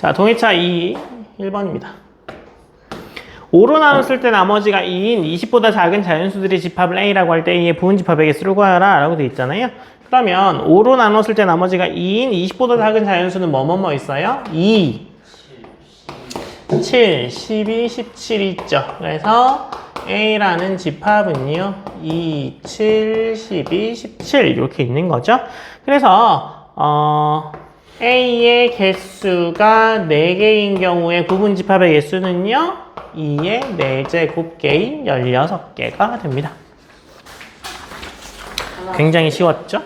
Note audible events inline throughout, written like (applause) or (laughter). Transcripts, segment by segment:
자, 동의차 2, 1번입니다. 5로 나눴을 때 나머지가 2인 20보다 작은 자연수들의 집합을 A라고 할 때 A의 부분 집합에게 쓰고 구하라 라고 돼 있잖아요. 그러면 5로 나눴을 때 나머지가 2인 20보다 작은 자연수는 뭐뭐뭐 있어요? 2, 7, 12, 17 있죠. 그래서 A라는 집합은요, 2, 7, 12, 17 이렇게 있는 거죠. 그래서 어, A의 개수가 4개인 경우에 구분 집합의 개수는요, 2의 4제곱개인 16개가 됩니다. 굉장히 쉬웠죠?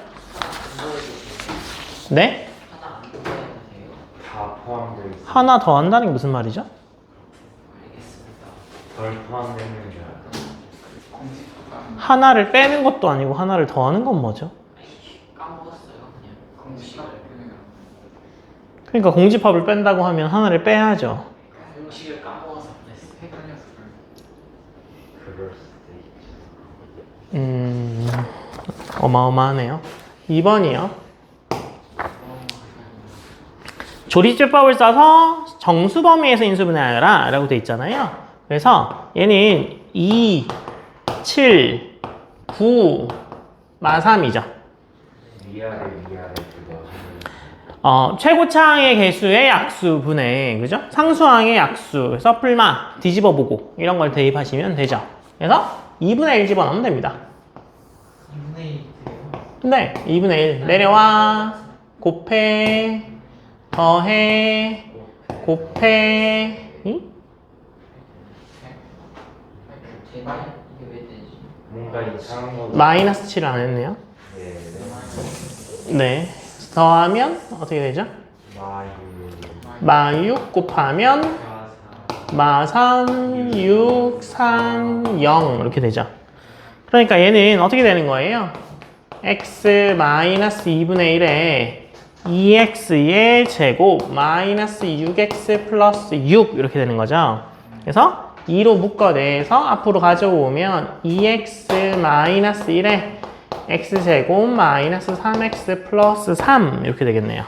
네? 하나 안 보여도 돼요? 다 포함되어 있어. 하나 더 한다는 게 무슨 말이죠? 덜 포함되는 줄 하나를 빼는 것도 아니고 하나를 더하는 건 뭐죠? 까먹었어요 그냥. 그러니까 공집합을 뺀다고 하면 하나를 빼야죠. 공식을 까먹어서. 헷갈려서 그럴 수도 있지. 음, 어마어마하네요. 2번이요. 조립제법을 써서 정수 범위에서 인수분해하라 라고 돼 있잖아요. 그래서 얘는 2, 7, 9, 마3이죠. 위아래 위아래. 어, 최고차항의 개수의 약수 분해, 그죠? 상수항의 약수, 서플마, 뒤집어 보고, 이런 걸 대입하시면 되죠. 그래서 2분의 1 집어넣으면 됩니다. 2분의 1 돼요? 네, 2분의 1. 내려와, 곱해, 더해, 곱해, 응? 마이너스 7을 안 했네요. 네. 네. 더하면 어떻게 되죠? 마유. 마6 곱하면 마 3, 6, 3, 0 이렇게 되죠. 그러니까 얘는 어떻게 되는 거예요? x 마이너스 2분의 1에 2x의 제곱 마이너스 6x 플러스 6 이렇게 되는 거죠. 그래서 2로 묶어내서 앞으로 가져오면 2x 마이너스 1에 x제곱 마이너스 3x 플러스 3 이렇게 되겠네요.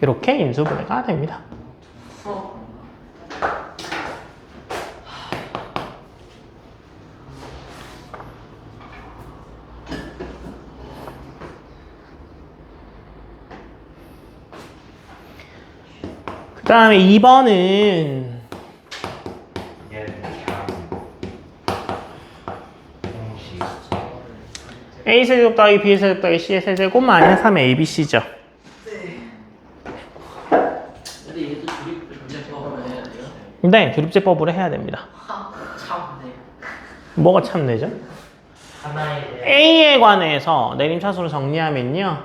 이렇게 인수분해가 됩니다. 그 다음에 2번은 a 세제곱 더하기 b 세제곱 더하기 c 세제곱 마이너스 3 a b c죠. 근데 얘도 조립 조립법으로 해야 돼요? 근데 조립제법으로 해야 됩니다. 하 참네. 뭐가 참내죠? 하나에 대한 a에 관해서 내림차수로 정리하면요.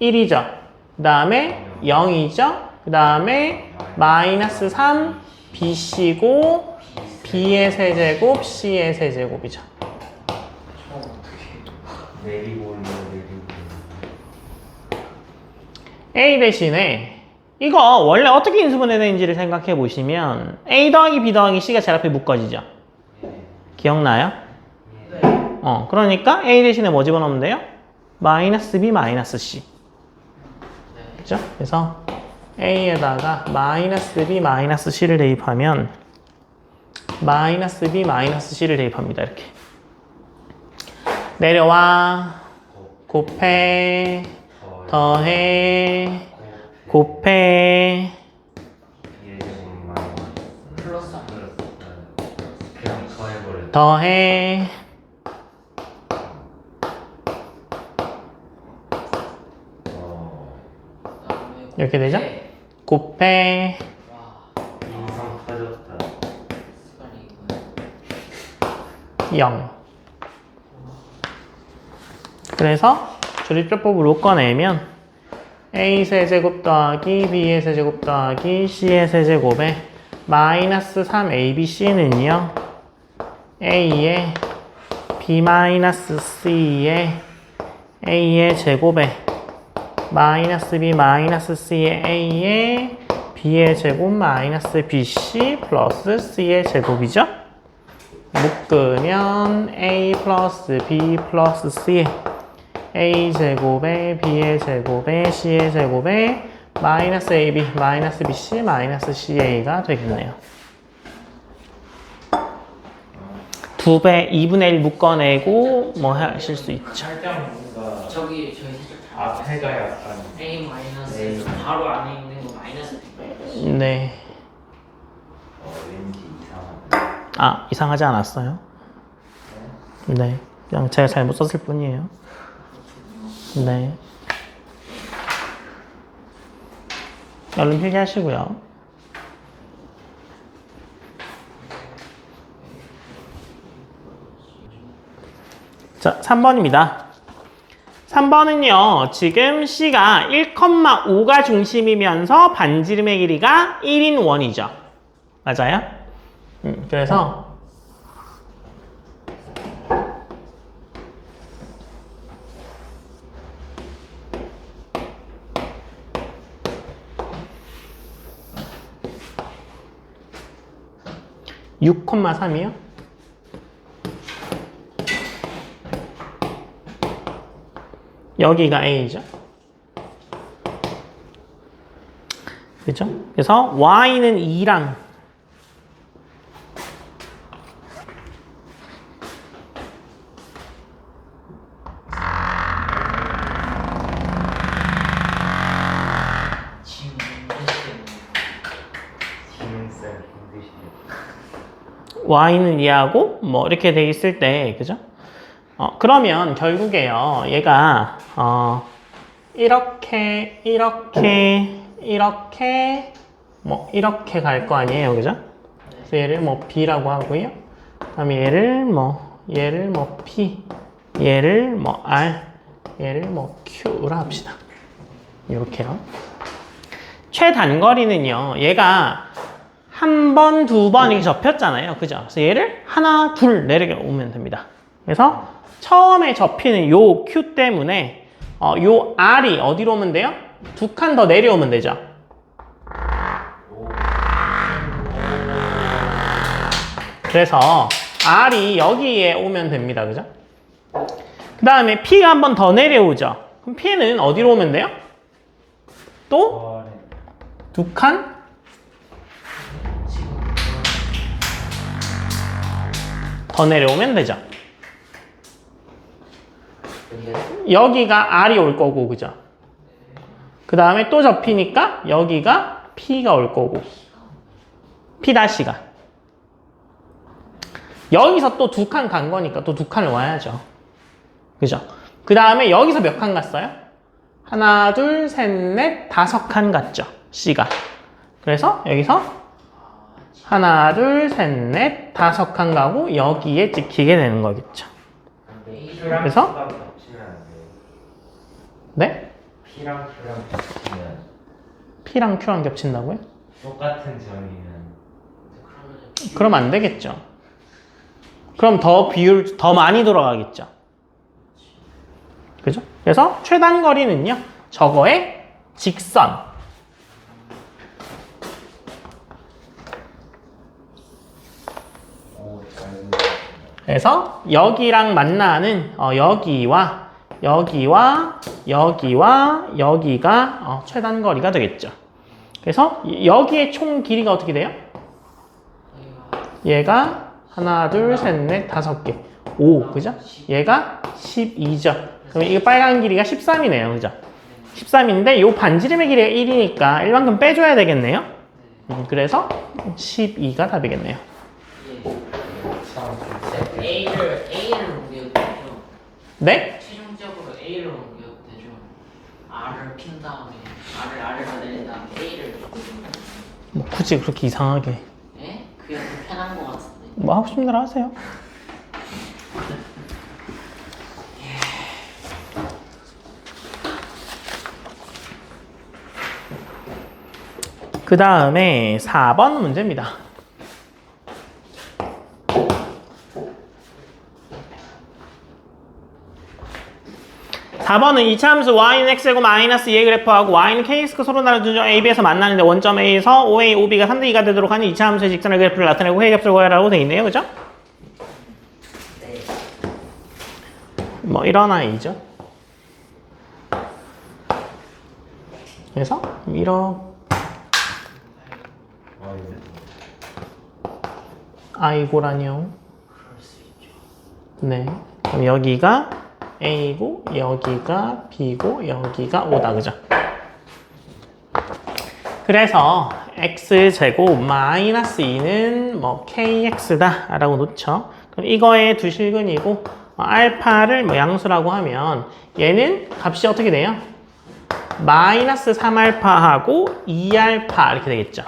1이죠. 그 다음에 0이죠. 그 다음에 마이너스 3 bc고 b의 세제곱 c의 세제곱이죠. 저 어떻게? 내리고 올려 내리고. a 대신에 이거 원래 어떻게 인수분해 되는지를 생각해 보시면 a 더하기 b 더하기 c가 제일 앞에 묶어지죠. 기억나요? 네. 어, 그러니까 a 대신에 뭐 집어넣으면 돼요? 마이너스 b 마이너스 c. 네. 그죠? 그래서 a에다가 마이너스 b 마이너스 c를 대입하면 마이너스 b 마이너스 c를 대입합니다. 이렇게. 내려와 곱해 더. 더해 곱해. 플러스 그냥 더해버려. 더해 이렇게 되죠? 네. 곱해 와 인성 터졌다. 스파링 이거 0 그래서 조립조법을 묶어내면 a 세제곱 더하기 b의 세제곱 더하기 c의 세제곱에 마이너스 3abc는요 a의 b 마이너스 c의 a의 제곱에 마이너스 b 마이너스 c의 a의 b의 제곱 마이너스 bc 플러스 c의 제곱이죠? 묶으면 a 플러스 b 플러스 c의 a 제곱에 b의 제곱에 c의 제곱에 마이너스 AB, 마이너스 BC, 마이너스 CA가 되겠네요. 두 배, 2분의 1 묶어내고 뭐 하실 수 있죠. 살짝 뭔가 저기 저희 살짝 다 앞에가 약간 A 마이너스 A. 바로 안에 있는 거 마이너스. 네. 어, 왠지 이상한 아, 이상하지 않았어요? 네. 그냥 제가 잘못 썼을 뿐이에요. 네. 얼른 필기하시고요. 자, 3번입니다. 3번은요, 지금 C가 1,5가 중심이면서 반지름의 길이가 1인 원이죠. 맞아요? 음, 그래서 육 콤마 3이요? 여기가 A죠. 그죠? 그래서 Y는 2랑 지금 했을 기능성 힘드시네요 y는 이하고 뭐 이렇게 돼 있을 때 그죠? 어, 그러면 결국에요 얘가 어, 이렇게 이렇게 이렇게 뭐 이렇게 갈 거 아니에요 그죠? 그래서 얘를 뭐 b라고 하고요 그다음에 얘를 뭐 얘를 뭐 p 얘를 뭐 r 얘를 뭐 q로 합시다 이렇게요 최단거리는요 얘가 한 번, 두 번 이렇게 접혔잖아요. 그죠? 그래서 얘를 하나, 둘 내려 오면 됩니다. 그래서 처음에 접히는 요 Q 때문에 어, 요 R이 어디로 오면 돼요? 두 칸 더 내려오면 되죠. 그래서 R이 여기에 오면 됩니다. 그죠? 그 다음에 P가 한 번 더 내려오죠. 그럼 P는 어디로 오면 돼요? 또 어, 네. 두칸 더 내려오면 되죠. 여기가 R이 올 거고, 그죠? 그 다음에 또 접히니까 여기가 P가 올 거고. P 다시가. 여기서 또 두 칸 간 거니까 또 두 칸을 와야죠. 그죠? 그 다음에 여기서 몇 칸 갔어요? 하나, 둘, 셋, 넷, 다섯 칸 갔죠. C가. 그래서 여기서 하나, 둘, 셋, 넷, 다섯 칸 가고 여기에 찍히게 되는 거겠죠. 그래서? 네? P랑 Q랑 겹치면 P랑 Q랑 겹친다고요? 똑같은 점이면 그럼 안 되겠죠. 그럼 더 비율 더 많이 돌아가겠죠. 그죠? 그래서 최단 거리는요. 저거의 직선. 그래서 여기랑 만나는 어, 여기와 여기와 여기와 여기가 어, 최단 거리가 되겠죠. 그래서 여기의 총 길이가 어떻게 돼요? 얘가 하나, 둘, 셋, 넷, 다섯 개. 5, 그죠? 얘가 12죠. 그럼 이거 빨간 길이가 13이네요. 그죠? 13인데 요 반지름의 길이가 1이니까 1만큼 빼줘야 되겠네요. 음, 그래서 12가 답이겠네요. 예. A를 A를 옮겨도 되죠. 네? 최종적으로 A를 옮겨도 되죠. R을 핀 다음에 R을 아래로 내린 다음에 A를 뭐 굳이 그렇게 이상하게 예? 그게 더 편한 것 같은데. 뭐 하고 싶은 대로 하세요. 그 다음에 4번 문제입니다. 4번은 이차함수 y는 x제곱 마이너스 2의 그래프하고 y는 k스크 서로 다른 두점 AB에서 만나는데 원점 A에서 OA, OB가 3대 2가 되도록 하는 이차함수의 직선의 그래프를 나타내고 회의값을 구하라고 돼 있네요. 그죠? 뭐 이런 아이죠. 그래서 이제 아이고라뇨. 네. 그럼 여기가 A고 여기가 B고 여기가 O다 그죠? 그래서 x 제곱 마이너스 2는 뭐 kx다 라고 놓죠. 그럼 이거의 두 실근이고 어, 알파를 뭐 양수라고 하면 얘는 값이 어떻게 돼요? 마이너스 3알파하고 2알파 이렇게 되겠죠.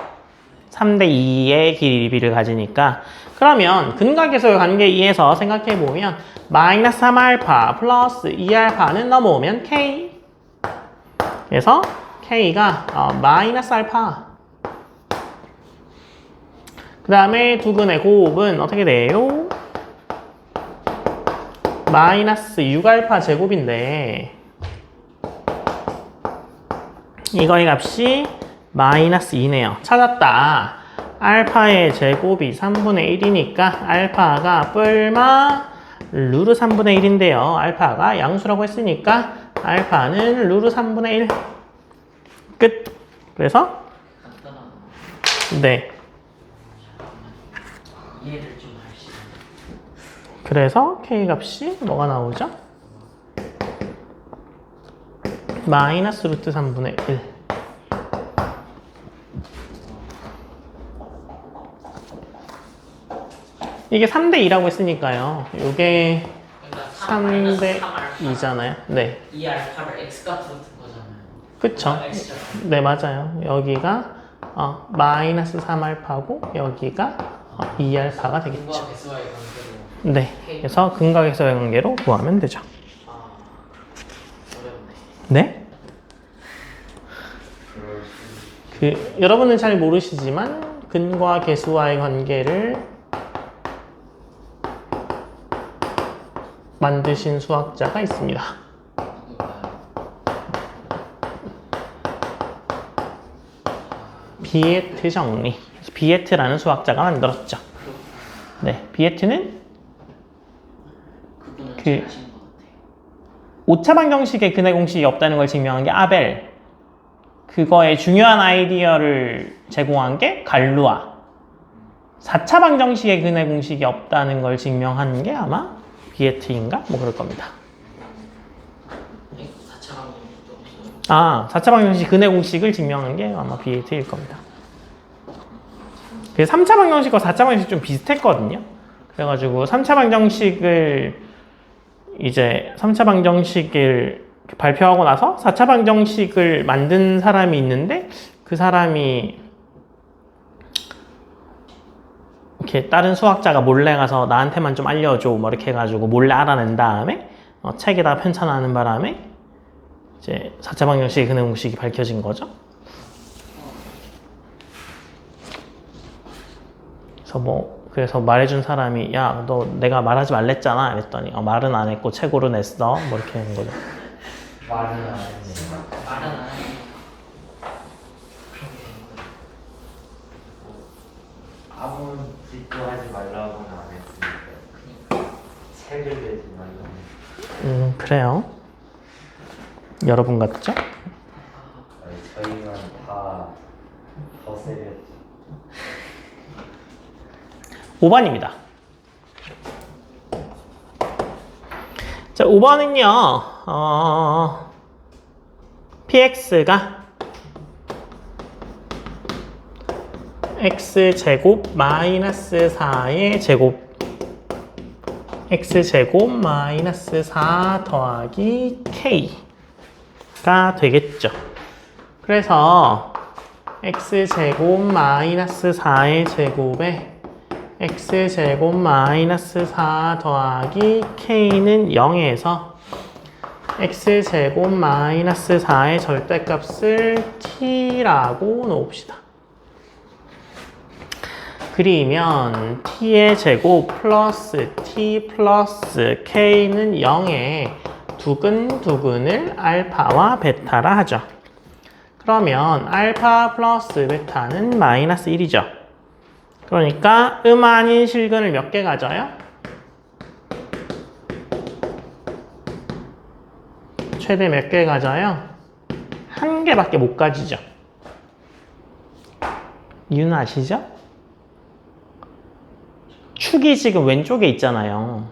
3대 2의 길이를 가지니까 그러면 근각에서의 관계 2에서 생각해 보면 마이너스 3알파 플러스 2알파는 넘어오면 k 그래서 k가 어, 마이너스 알파 그 다음에 두근의 곱은 어떻게 돼요? 마이너스 6알파 제곱인데 이거의 값이 마이너스 2네요. 찾았다. 알파의 제곱이 3분의 1이니까 알파가 뿔마 루르 3분의 1인데요. 알파가 양수라고 했으니까 알파는 루르 3분의 1. 끝. 그래서. 네. 그래서 k 값이 뭐가 나오죠? 마이너스 루트 3분의 1. 이게 3대 2라고 했으니까요. 이게 그러니까 3대 3알파 2잖아요. 네. 2 알파를 x가 붙은 거잖아요. 그쵸? 아, x죠. 네, 맞아요. 여기가 어, 마이너스 3알파고 여기가 어, 2알파가 되겠죠. 분과 개수와의 관계로 네. 그래서 근각에서의 관계로 구하면 되죠. 아 어렵네. 네? 그 여러분은 잘 모르시지만 근과 계수와의 관계를 만드신 수학자가 있습니다. 비에트 정리. 비에트라는 수학자가 만들었죠. 네, 비에트는 그-. 오차 방정식의 근해 공식이 없다는 걸 증명한 게 아벨. 그거의 중요한 아이디어를 제공한 게 갈루아. 4차 방정식의 근해 공식이 없다는 걸 증명한 게 아마 비에트인가? 뭐 그럴 겁니다. 네, 4차 방정식도 없어요. 아, 4차 방정식 근해 공식을 증명한 게 아마 비에트일 겁니다. 그 3차 방정식과 4차 방정식 좀 비슷했거든요. 그래가지고 3차 방정식을 이제 3차 방정식을 발표하고 나서 4차 방정식을 만든 사람이 있는데 그 사람이 이렇게 다른 수학자가 몰래 가서 나한테만 좀 알려줘 뭐 이렇게 해가지고 몰래 알아낸 다음에 어, 책에다 편찬하는 바람에 이제 4차 방정식의 근해 공식이 밝혀진 거죠. 그래서 뭐 그래서 말해준 사람이 야 너 내가 말하지 말랬잖아 이랬더니 어, 말은 안 했고 책으로 냈어 뭐 이렇게 된 거죠. 말은 안. 말은 하는 되는 거예요. 아무 짓도 하지 말라고는 안 했으니까 책을 내지 말라고. 음 그래요. 여러분 같죠? 아니, 저희만 다더 세게 5번입니다. 자, 5번은요, 어, px가 x제곱 마이너스 4의 제곱 x제곱 마이너스 4 더하기 k가 되겠죠. 그래서 x제곱 마이너스 4의 제곱에 x제곱 마이너스 4 더하기 k는 0에서 x제곱 마이너스 4의 절대값을 t라고 놓읍시다. 그리면 t의 제곱 플러스 t 플러스 k는 0에 두근두근을 알파와 베타라 하죠. 그러면 알파 플러스 베타는 마이너스 1이죠. 그러니까 음 아닌 실근을 몇 개 가져요? 최대 몇 개 가져요? 한 개밖에 못 가지죠. 이유는 아시죠? 축이 지금 왼쪽에 있잖아요.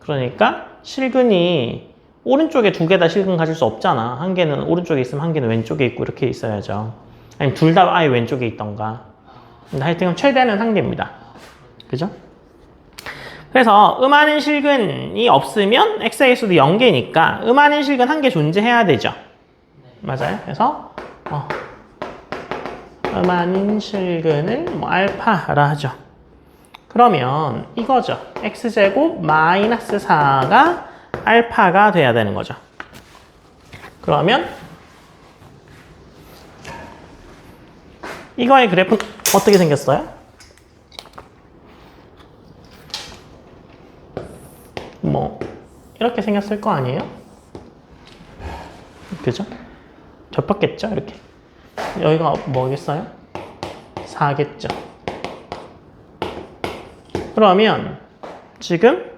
그러니까 실근이 오른쪽에 두 개 다 실근 가질 수 없잖아. 한 개는 오른쪽에 있으면 한 개는 왼쪽에 있고 이렇게 있어야죠. 아니면 둘다 아예 왼쪽에 있던가. 근데 하여튼 최대는 한 개입니다. 그죠? 그래서 음하는 실근이 없으면 x에서도 0개니까 음하는 실근 한 개 존재해야 되죠. 맞아요. 그래서 어, 음하는 실근을 뭐 알파라 하죠. 그러면 이거죠. x제곱 마이너스 4가 알파가 돼야 되는 거죠. 그러면 이거의 그래프는 어떻게 생겼어요? 뭐 이렇게 생겼을 거 아니에요? 그죠? 접혔겠죠? 이렇게 여기가 뭐겠어요? 4겠죠? 그러면 지금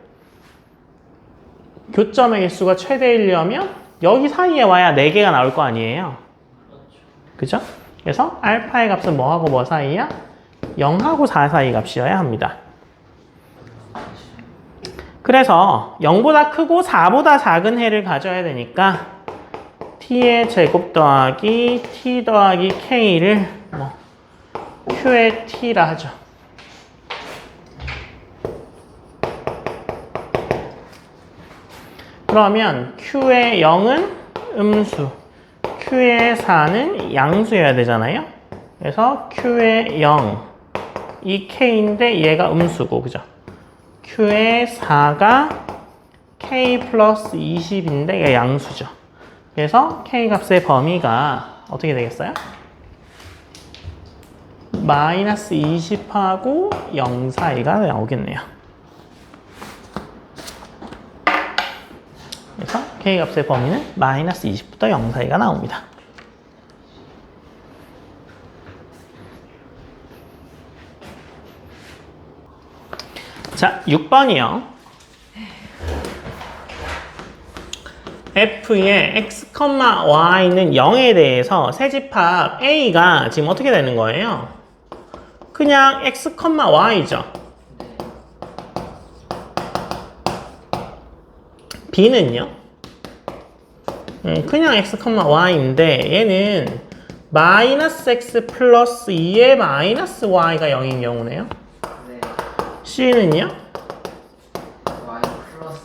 교점의 개수가 최대이려면 여기 사이에 와야 4개가 나올 거 아니에요? 그죠? 그래서 알파의 값은 뭐하고 뭐 사이야? 0하고 4 사이 값이어야 합니다. 그래서 0보다 크고 4보다 작은 해를 가져야 되니까 t의 제곱 더하기 t 더하기 k를 뭐 q의 t라 하죠. 그러면 q의 0은 음수, q의 4는 양수여야 되잖아요. 그래서 q의 0, 이 k인데 얘가 음수고, 그죠? q의 4가 k 플러스 20인데 얘가 양수죠. 그래서 k 값의 범위가 어떻게 되겠어요? 마이너스 20하고 0 사이가 나오겠네요. 그래서 k 값의 범위는 마이너스 20부터 0 사이가 나옵니다. 자, 6번이요. f의 x, y는 0에 대해서 세집합 a가 지금 어떻게 되는 거예요? 그냥 x, y죠. b는요? 음, 그냥 x, y인데 얘는 마이너스 x 플러스 2의 마이너스 y가 0인 경우네요. 네. c는요? y 플러스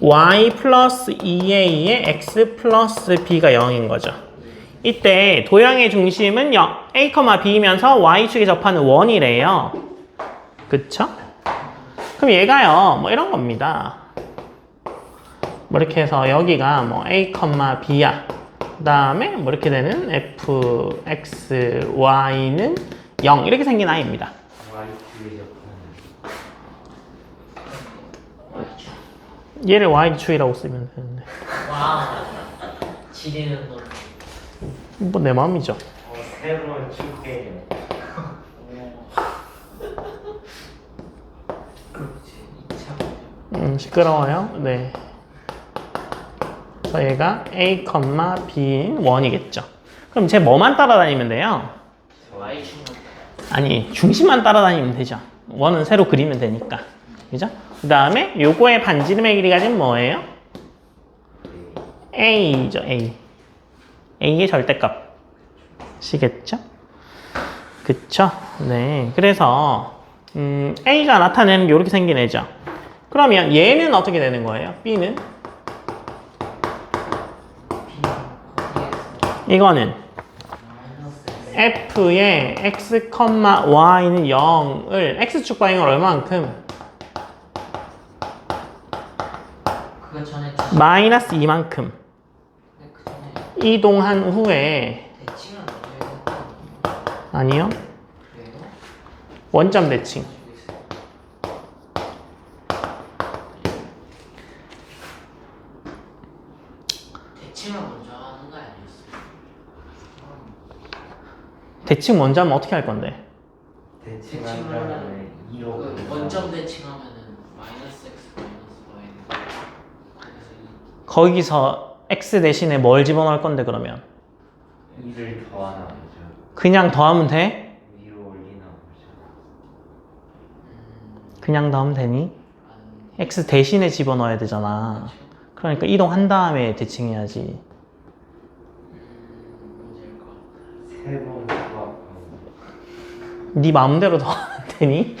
2 y 플러스 2a의 x 플러스 b가 0인 거죠. 이때 도형의 중심은 0, a, b이면서 y축에 접하는 원이래요. 그쵸? 그럼 얘가요, 뭐 이런 겁니다. 뭐 이렇게 해서 여기가 뭐 a, b야. 그 다음에 뭐 이렇게 되는 f, x, y는 0 이렇게 생긴 아이입니다. 얘를 y축이라고 쓰면 되는데. 와 지리는 놈 뭐내 마음이죠. 어, 새로운. 그렇지 2차 음, 시끄러워요. 네. 얘가 a, b인 1이겠죠. 그럼 쟤 뭐만 따라다니면 돼요? 아니, 중심만 따라다니면 되죠. 원은 새로 그리면 되니까. 그죠? 그 다음에 요거의 반지름의 길이가 지금 뭐예요? a죠, a. a의 절대값이겠죠? 그쵸? 네. 그래서, 음, a가 나타내는 게 이렇게 생긴 애죠. 그러면 얘는 어떻게 되는 거예요? b는? b 거기에서 이거는 f의 x, y는 0을 x축 방향을 얼마만큼? 마이너스 2만큼 그 전에 이동한 후에 아니요? 원점 대칭 가지고 있어요 대칭을 먼저 하는 거 아니었어요? 대칭 먼저 하면 어떻게 할 건데? 대칭을 다음에 2로 그 원점 대칭하면은 마이너스 x 마이너스 y 그래서 이 거기서 x 대신에 뭘 집어넣을 건데 그러면? 2를 더하나 보죠. 그냥 더하면 돼? 위로 올리나 보죠. 그냥 더하면 되니? x 대신에 집어넣어야 되잖아. 그러니까 이동한 다음에 대칭해야지. 문제일 것 같아. 세번 수학하고 네 마음대로 더하면 (laughs) 되니?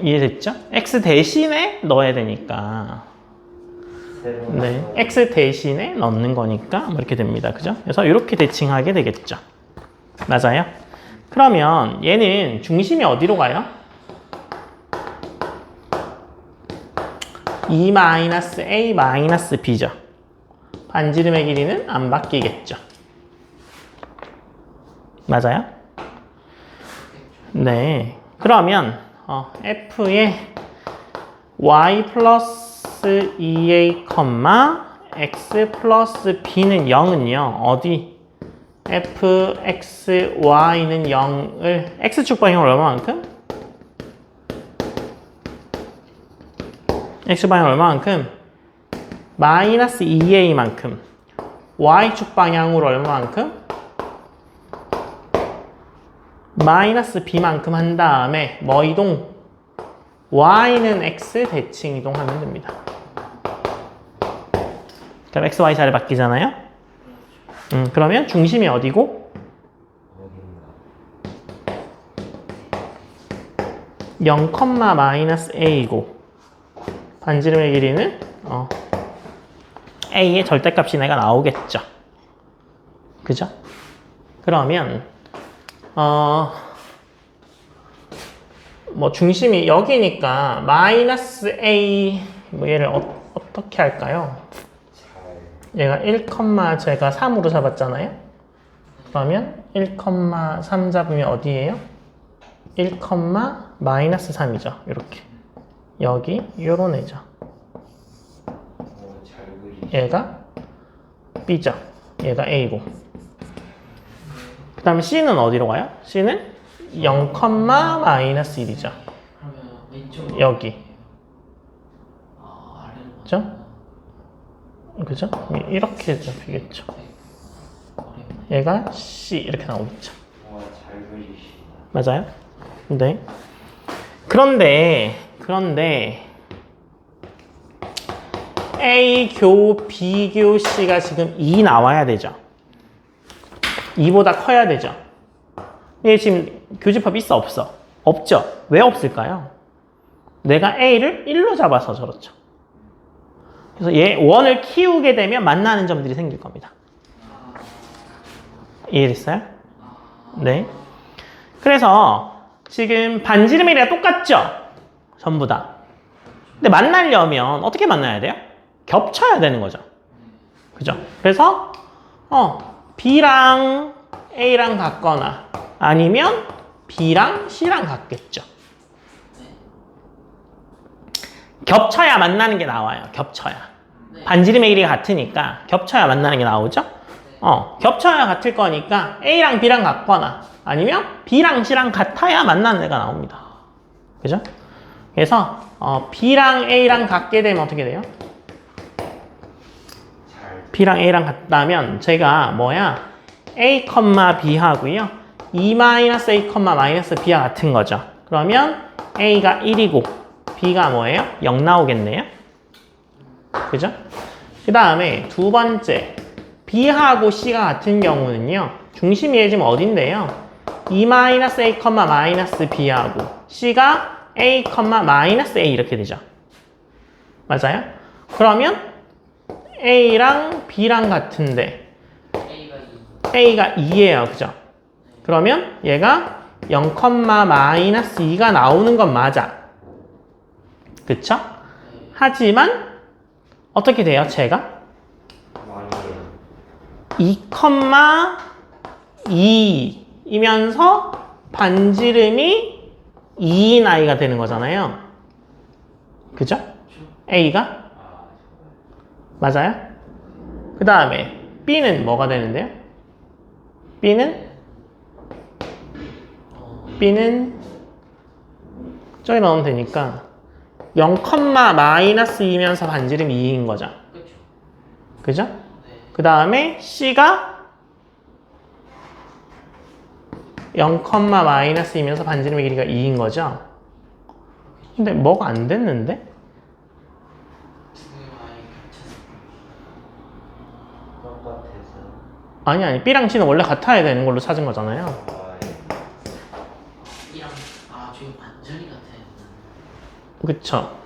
이해됐죠? x 대신에 넣어야 되니까. 네, x 대신에 넣는 거니까 뭐 이렇게 됩니다. 그죠? 그래서 이렇게 대칭하게 되겠죠. 맞아요? 그러면 얘는 중심이 어디로 가요? 2-a-b죠. 반지름의 길이는 안 바뀌겠죠. 맞아요? 네. 그러면 어, f의 y 플러스 2a, x 플러스 b는 0은요. 어디? f, x, y는 0을 x축 방향으로 얼마만큼? x 방향 얼마만큼? 마이너스 2a만큼 y축 방향으로 얼마만큼? 마이너스 b만큼 한 다음에 뭐 이동? y는 x 대칭 이동하면 됩니다. 그럼 x, y 자리 바뀌잖아요? 음, 그러면 중심이 어디고? 어딘가 0, 마이너스 a이고 반지름의 길이는 어, a의 절대값이 내가 나오겠죠. 그죠? 그러면 어, 뭐 중심이 여기니까 마이너스 a 뭐 얘를 어, 어떻게 할까요? 잘 얘가 1, 제가 3으로 잡았잖아요. 그러면 1, 3 잡으면 어디예요? 1, 마이너스 3이죠. 이렇게. 여기 요런 애죠. 그리 얘가 B죠. 얘가 A고. 그 다음에 C는 어디로 가요? C는 0, 마이너스 1이죠. 그러면 왼쪽으로. 여기. 아 아래로. 그죠? 그죠? 이렇게 잡히겠죠. 어렵네. 얘가 C 이렇게 나오겠죠. 와잘 맞아요? 네. 그런데 그런데 A 교 B 교 C가 지금 2 나와야 되죠. 2보다 커야 되죠. 얘 지금 교집합 있어 없어? 없죠. 왜 없을까요? 내가 A를 1로 잡아서 저렇죠. 그래서 얘 원을 키우게 되면 만나는 점들이 생길 겁니다. 이해됐어요? 네. 그래서 지금 반지름이랑 똑같죠? 전부 다. 근데 만나려면 어떻게 만나야 돼요? 겹쳐야 되는 거죠. 그죠? 그래서 어, B랑 A랑 같거나 아니면 B랑 C랑 같겠죠. 겹쳐야 만나는 게 나와요. 겹쳐야. 네. 반지름의 길이가 같으니까 겹쳐야 만나는 게 나오죠? 어, 겹쳐야 같을 거니까 A랑 B랑 같거나 아니면 B랑 C랑 같아야 만나는 애가 나옵니다. 그죠? 그래서 어, B랑 A랑 같게 되면 어떻게 돼요? 잘 B랑 A랑 같다면 제가 뭐야? A, B 하고요. 2 마이너스 A, 마이너스 B와 같은 거죠. 그러면 A가 1이고 B가 뭐예요? 0 나오겠네요. 그죠? 그 다음에 두 번째 B하고 C가 같은 경우는요. 중심이 지금 어딘데요? 2 마이너스 A, 마이너스 B하고 C가 A, 마이너스 A 이렇게 되죠. 맞아요? 그러면 A랑 B랑 같은데 A가 2. A가 2예요. 그죠? 그러면 얘가 0, 마이너스 2가 나오는 건 맞아. 그쵸? 네. 하지만 어떻게 돼요? 제가 많이 2, 2이면서 반지름이 2인 아이가 되는 거잖아요. 그죠? A가 아 맞아요? 그 다음에 B는 뭐가 되는데요? B는 어, B는 저기 넣으면 되니까 0, 마이너스 2면서 반지름 2인 거죠. 그죠? 네. 그 다음에 C가 0, 마이너스 이면서 반지름의 길이가 2인 거죠. 근데 뭐가 안 됐는데? 두 개가 아예 겹쳐서 똑같아서 아니 아니 B랑 C는 원래 같아야 되는 걸로 찾은 거잖아요. 아, 예. B랑 아 저기 완전히 같아요 그쵸?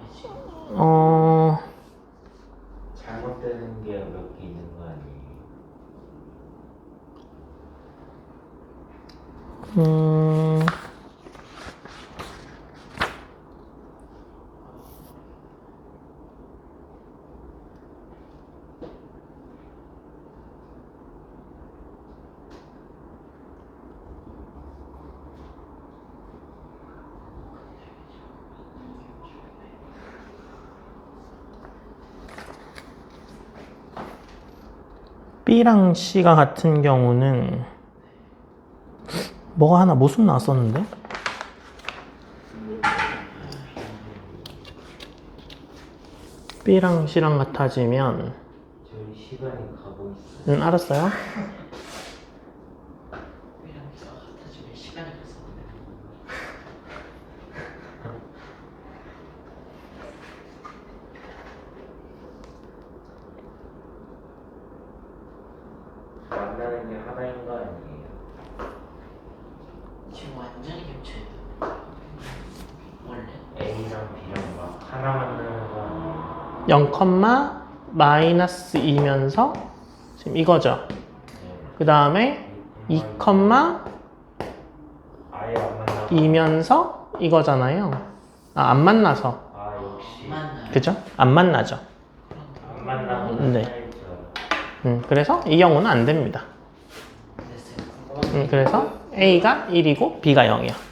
왜지? 어... 잘못되는 게 몇 개 있는 거 아니에요? 음... B랑 C가 같은 경우는 뭐가 하나 모습 나왔었는데? B랑 C랑 같아지면. 음 알았어요? (laughs) B랑 B가 같아지면 시간이 가서 만나는 게 하나인 거 아니에요? 지금 완전히 겹쳐야 돼 원래 A랑 B랑 막 하나 만나는 거 아니에요? 0, 마이너스 2면서 지금 이거죠. 네. 그 다음에 2, 아예 안 만나고 2면서 이거잖아요. 아, 안 만나서. 그죠? 안 만나죠. 네. 음, 그래서 이 경우는 안 됩니다. 음, 그래서 A가 1이고 B가 0이야.